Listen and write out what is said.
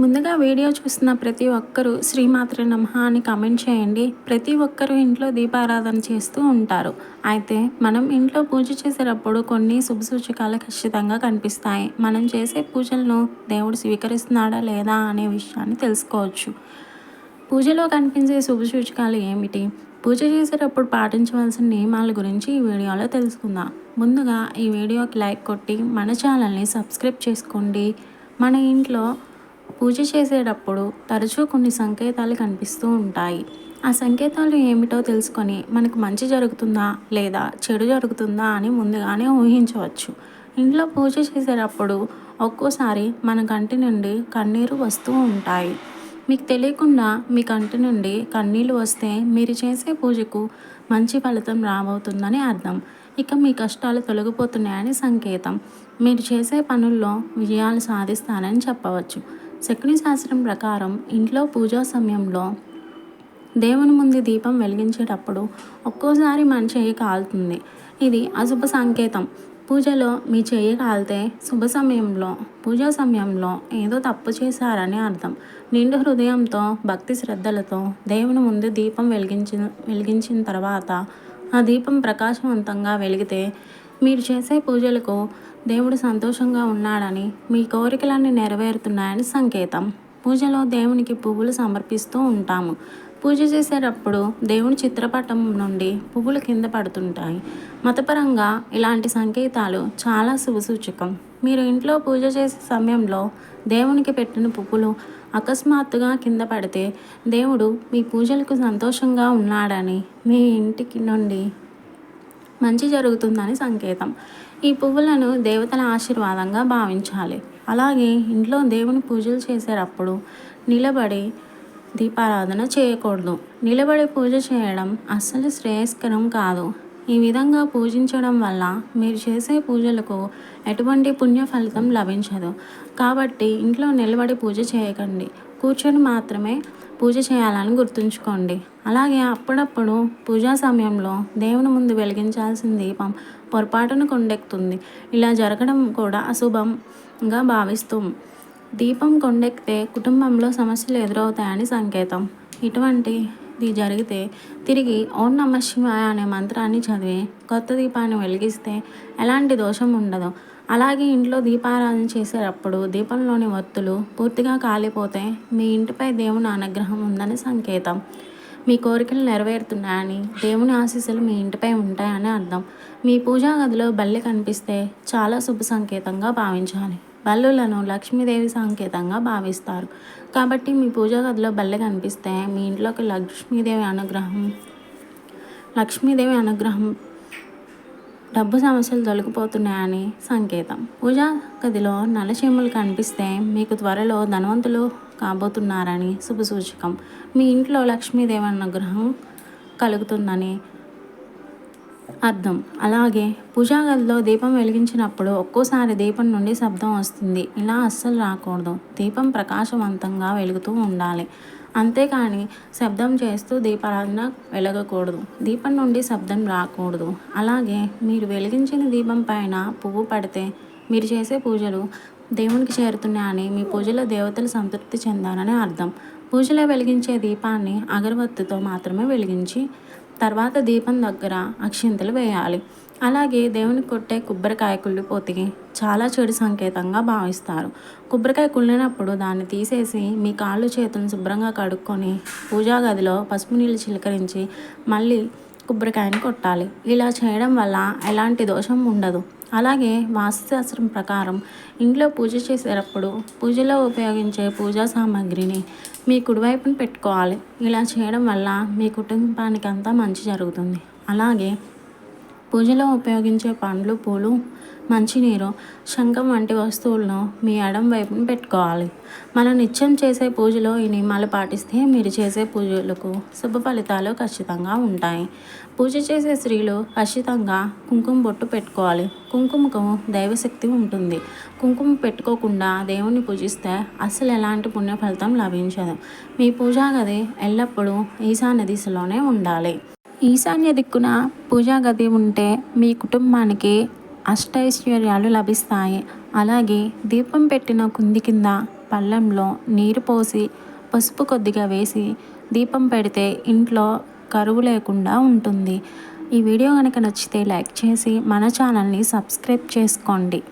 ముందుగా వీడియో చూస్తున్న ప్రతి ఒక్కరూ శ్రీమాతృ నమః అని కామెంట్ చేయండి. ప్రతి ఒక్కరూ ఇంట్లో దీపారాధన చేస్తూ ఉంటారు. అయితే మనం ఇంట్లో పూజ చేసేటప్పుడు కొన్ని శుభసూచకాలు ఖచ్చితంగా కనిపిస్తాయి. మనం చేసే పూజలను దేవుడు స్వీకరిస్తున్నాడా లేదా అనే విషయాన్ని తెలుసుకోవచ్చు. పూజలో కనిపించే శుభసూచకాలు ఏమిటి? పూజ చేసేటప్పుడు పాటించవలసిన నియమాల గురించి ఈ వీడియోలో తెలుసుకుందాం. ముందుగా ఈ వీడియోకి లైక్ కొట్టి మన ఛానల్ని సబ్స్క్రైబ్ చేసుకోండి. మన ఇంట్లో పూజ చేసేటప్పుడు తరచూ కొన్ని సంకేతాలు కనిపిస్తూ ఉంటాయి. ఆ సంకేతాలు ఏమిటో తెలుసుకొని మనకు మంచి జరుగుతుందా లేదా చెడు జరుగుతుందా అని ముందుగానే ఊహించవచ్చు. ఇంట్లో పూజ చేసేటప్పుడు ఒక్కోసారి మన కంటి నుండి కన్నీరు వస్తూ ఉంటాయి. మీకు తెలియకుండా మీ కంటి నుండి కన్నీళ్ళు వస్తే మీరు చేసే పూజకు మంచి ఫలితం రాబోతుందని అర్థం. ఇక మీ కష్టాలు తొలగిపోతున్నాయని సంకేతం. మీరు చేసే పనుల్లో విజయాలు సాధిస్తారని చెప్పవచ్చు. శకుని శాస్త్రం ప్రకారం ఇంట్లో పూజా సమయంలో దేవుని ముందు దీపం వెలిగించేటప్పుడు ఒక్కోసారి మన చెయ్యి కాలుతుంది. ఇది అశుభ సంకేతం. పూజలో మీ చేయి కాలితే శుభ సమయంలో పూజా సమయంలో ఏదో తప్పు చేశారని అర్థం. నిండు హృదయంతో భక్తి శ్రద్ధలతో దేవుని ముందు దీపం వెలిగించిన వెలిగించిన తర్వాత ఆ దీపం ప్రకాశవంతంగా వెలిగితే మీరు చేసే పూజలకు దేవుడు సంతోషంగా ఉన్నాడని మీ కోరికలన్నీ నెరవేరుతున్నాయని సంకేతం. పూజలో దేవునికి పువ్వులు సమర్పిస్తూ ఉంటాము. పూజ చేసేటప్పుడు దేవుని చిత్రపటం నుండి పువ్వులు కింద పడుతుంటాయి. మతపరంగా ఇలాంటి సంకేతాలు చాలా శుభసూచకం. మీరు ఇంట్లో పూజ చేసే సమయంలో దేవునికి పెట్టిన పువ్వులు అకస్మాత్తుగా కింద పడితే దేవుడు మీ పూజలకు సంతోషంగా ఉన్నాడని మీ ఇంటికి నుండి మంచి జరుగుతుందని సంకేతం. ఈ పువ్వులను దేవతల ఆశీర్వాదంగా భావించాలి. అలాగే ఇంట్లో దేవుని పూజలు చేసేటప్పుడు నిలబడి దీపారాధన చేయకూడదు. నిలబడి పూజ చేయడం అస్సలు శ్రేయస్కరం కాదు. ఈ విధంగా పూజించడం వల్ల మీరు చేసే పూజలకు ఎటువంటి పుణ్య ఫలితం లభించదు. కాబట్టి ఇంట్లో నిలబడి పూజ చేయకండి. కూర్చొని మాత్రమే పూజ చేయాలని గుర్తుంచుకోండి. అలాగే అప్పుడప్పుడు పూజా సమయంలో దేవుని ముందు వెలిగించాల్సిన దీపం పొరపాటును కొండెక్కుతుంది. ఇలా జరగడం కూడా అశుభంగా భావిస్తాం దీపం కొండెక్కితే కుటుంబంలో సమస్యలు ఎదురవుతాయని సంకేతం. ఇటువంటిది జరిగితే తిరిగి ఓం నమ శివాయ అనే మంత్రాన్ని చదివి కొత్త దీపాన్ని వెలిగిస్తే ఎలాంటి దోషం ఉండదు. అలాగే ఇంట్లో దీపారాధన చేసేటప్పుడు దీపంలోని వత్తులు పూర్తిగా కాలిపోతే మీ ఇంటిపై దేవుని అనుగ్రహం ఉందని సంకేతం. మీ కోరికలు నెరవేరుతున్నాయని దేవుని ఆశీస్సులు మీ ఇంటిపై ఉంటాయని అర్థం. మీ పూజా గదిలో బల్లి కనిపిస్తే చాలా శుభ సంకేతంగా భావించాలి. బల్లులను లక్ష్మీదేవి సంకేతంగా భావిస్తారు. కాబట్టి మీ పూజా గదిలో బల్లె కనిపిస్తే మీ ఇంట్లోకి లక్ష్మీదేవి అనుగ్రహం లక్ష్మీదేవి అనుగ్రహం డబ్బు సమస్యలు తొలగిపోతున్నాయని సంకేతం. పూజా గదిలో నల్లచీమలు కనిపిస్తే మీకు త్వరలో ధనవంతులు కాబోతున్నారని శుభసూచకం. మీ ఇంట్లో లక్ష్మీదేవి అనుగ్రహం కలుగుతుందని అర్థం. అలాగే పూజా గదిలో దీపం వెలిగించినప్పుడు ఒక్కోసారి దీపం నుండి శబ్దం వస్తుంది. ఇలా అస్సలు రాకూడదు. దీపం ప్రకాశవంతంగా వెలుగుతూ ఉండాలి. అంతేకాని శబ్దం చేస్తూ దీపారాధన వెలగకూడదు. దీపం నుండి శబ్దం రాకూడదు. అలాగే మీరు వెలిగించిన దీపం పైన పువ్వు పడితే మీరు చేసే పూజలు దేవునికి చేరుతున్నాయని మీ పూజలో దేవతలు సంతృప్తి చెందారని అర్థం. పూజలో వెలిగించే దీపాన్ని అగరబత్తితో మాత్రమే వెలిగించి తర్వాత దీపం దగ్గర అక్షింతలు వేయాలి. అలాగే దేవునికి కొట్టే కొబ్బరికాయ కుళ్ళిపోతే చాలా చెడు సంకేతంగా భావిస్తారు. కొబ్బరికాయ కుళ్ళినప్పుడు దాన్ని తీసేసి మీ కాళ్ళు చేతులను శుభ్రంగా కడుక్కొని పూజా గదిలో పసుపు నీళ్ళు చిలకరించి మళ్ళీ కొబ్బరికాయని కొట్టాలి. ఇలా చేయడం వల్ల ఎలాంటి దోషం ఉండదు. అలాగే వాస్తుశాస్త్రం ప్రకారం ఇంట్లో పూజ చేసేటప్పుడు పూజలో ఉపయోగించే పూజా సామాగ్రిని మీ కుడివైపున పెట్టుకోవాలి. ఇలా చేయడం వల్ల మీ కుటుంబానికి అంతా మంచి జరుగుతుంది. అలాగే పూజలో ఉపయోగించే పండ్లు పూలు మంచినీరు శంఖం వంటి వస్తువులను మీ ఎడం వైపున పెట్టుకోవాలి. మనం నిత్యం చేసే పూజలో ఈ నియమాలు పాటిస్తే మీరు చేసే పూజలకు శుభ ఫలితాలు ఖచ్చితంగా ఉంటాయి. పూజ చేసే స్త్రీలు ఖచ్చితంగా కుంకుమ బొట్టు పెట్టుకోవాలి. కుంకుమకు దైవశక్తి ఉంటుంది. కుంకుమ పెట్టుకోకుండా దేవుణ్ణి పూజిస్తే అసలు ఎలాంటి పుణ్య ఫలితం లభించదు. మీ పూజా గది ఎల్లప్పుడూ ఈశాన్య దిశలోనే ఉండాలి. ఈశాన్య దిక్కున పూజా గది ఉంటే మీ కుటుంబానికి అష్టైశ్వర్యాలు లభిస్తాయి. అలాగే దీపం పెట్టిన కుంది కింద పళ్ళెంలో నీరు పోసి పసుపు కొద్దిగా వేసి దీపం పెడితే ఇంట్లో కరువు లేకుండా ఉంటుంది. ఈ వీడియో కనుక నచ్చితే లైక్ చేసి మన ఛానల్ని సబ్స్క్రైబ్ చేసుకోండి.